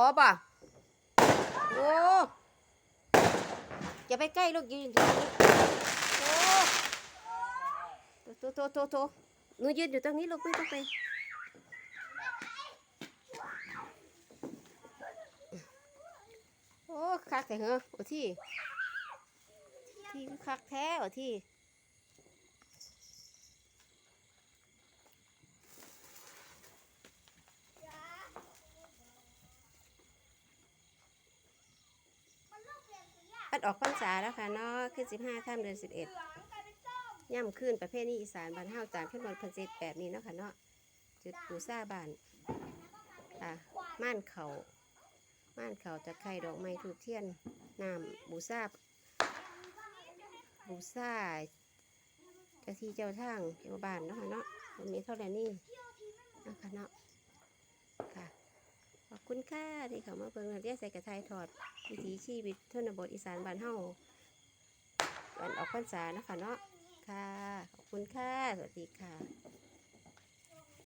อ๋อป่ะโอ้อย่าไปใกล้ลูกยืนตรงนี้โอ้โตโตโตโตหนูยืนอยู่ตรงนี้ลูกไม่ต้องไปโอ้คักแต่เหรอโอ้ที่ที่คักแท้โอ้ที่ พัดออกพรรษาแล้วค่ะเนาะขึ้นสิบห้าข้ามเดือนสิบเอ็ดย่ำขึ้นประเภทนี้อีสานบ้านเฮาจานขึ้นบนพันเจ็ดแบบนี้เนาะค่ะเนาะจุดปูซ่าบานอะม่านเขาม่านเขาตะไคร่ดอกไม้ทูบเทียนน้ำบูซาบูซาจ้าที่เจ้าทางเจ้าบ้านเนาะค่ะเนาะมันมีเท่าไหร่นี่เนาะค่ะเนาะ คุณค่าที่เขามาเบิ่งเรียกใส่กระทายถอดวิถีชีวิตชนบทอีสานบ้านเฮาวันออกพรรษานะคะเนาะค่ะ ขอบคุณค่ะ สวัสดีค่ะ